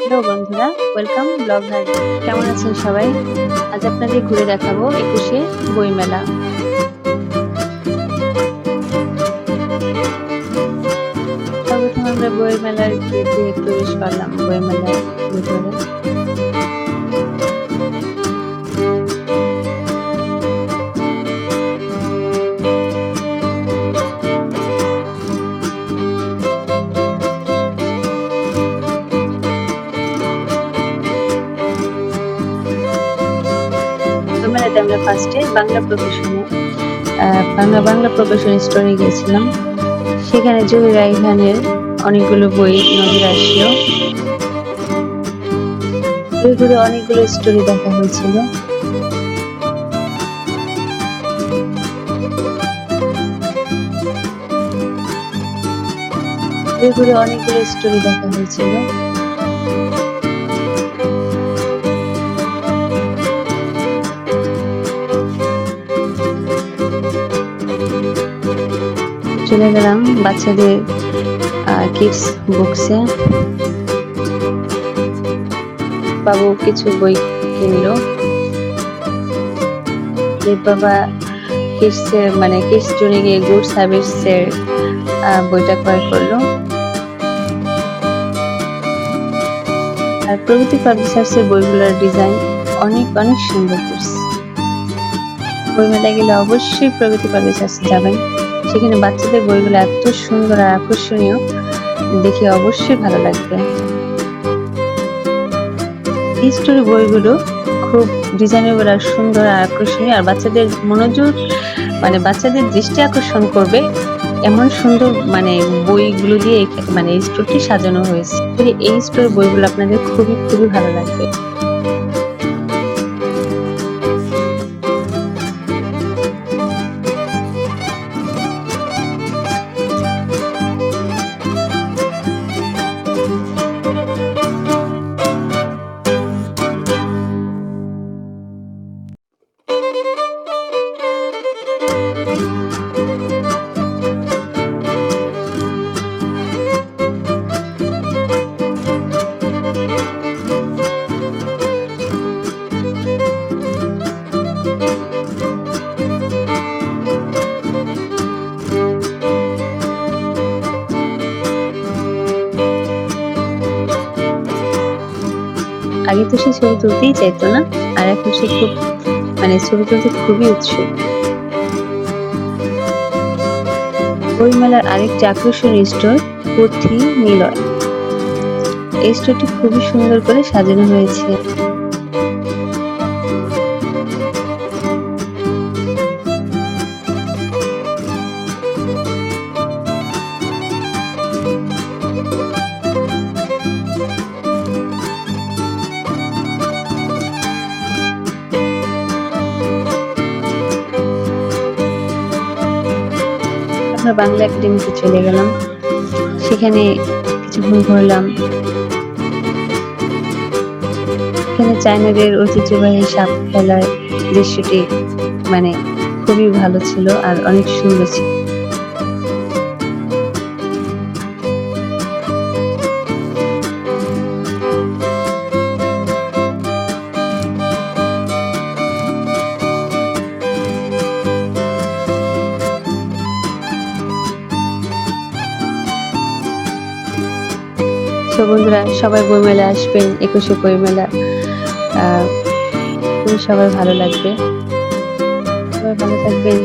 Hello বন্ধুরা welcome blog হাট কেমন আছেন সবাই? আজ আপনাদের ঘুরে দেখাবো একুশে বইমেলা। সর্বপ্রথম আমরা বইমেলার দিয়ে প্রবেশ করলাম, বইমেলার ভিতরে। বইমেলাতে আমরা ফার্স্টে বাংলা প্রকাশনে আহ, বাংলা বাংলা প্রকাশন স্টোরে গিয়েছিলাম। সেখানে জহির রাইহানের অনেকগুলো বই নজর আসলো। ঘুরে অনেকগুলো স্টোরি দেখা হয়েছিল। ঘুরে অনেকগুলো স্টোরি দেখা হয়েছিল। চলে গেলাম বাচ্চাদের কিডস বুকসে বাবু কিছু বই কিনলো। বাবা কিডসের মানে কিডস জুড়ে গিয়ে গুড সার্ভিসের বইটা ক্রয় করল। আর প্রগতি পাবলিশার্সের বইগুলোর ডিজাইন অনেক অনেক সুন্দর করছে বইমেলায় গেলে অবশ্যই প্রগতি পাবলিশার্স যাবেন। সেখানে বাচ্চাদের বইগুলো এত সুন্দর আর আকর্ষণীয়, দেখে অবশ্যই ভালো লাগবে। স্টোরি বইগুলো খুব ডিজাইনেবল আর সুন্দর আর আকর্ষণীয়, আর বাচ্চাদের মনোযোগ মানে বাচ্চাদের দৃষ্টি আকর্ষণ করবে এমন সুন্দর মানে বইগুলো দিয়ে মানে স্টোরটি সাজানো হয়েছে। এই স্টোরের বইগুলো আপনাদের খুবই খুবই ভালো লাগবে। আগে তো সে ছবি তুলতেই চাইতো না, আর এখন সে খুব মানে ছবি তুলতে খুবই উৎসুক। বইমেলার আরেকটি আকর্ষণীয় স্টোর, পুঁথি নিলয় এই স্টোরটি খুবই সুন্দর করে সাজানো হয়েছে। আমরা বাংলা একাডেমিতে চলে গেলাম। সেখানে কিছুক্ষণ ঘুরলাম এখানে চায়নাদের ঐতিহ্যবাহী সাপ খেলার দৃশ্যটি মানে খুবই ভালো ছিল আর অনেক সুন্দর ছিল। তো বন্ধুরা সবাই বইমেলা আসবেন একুশে আহ, খুবই সবাই ভালো লাগবে। সবাই ভালো থাকবেন।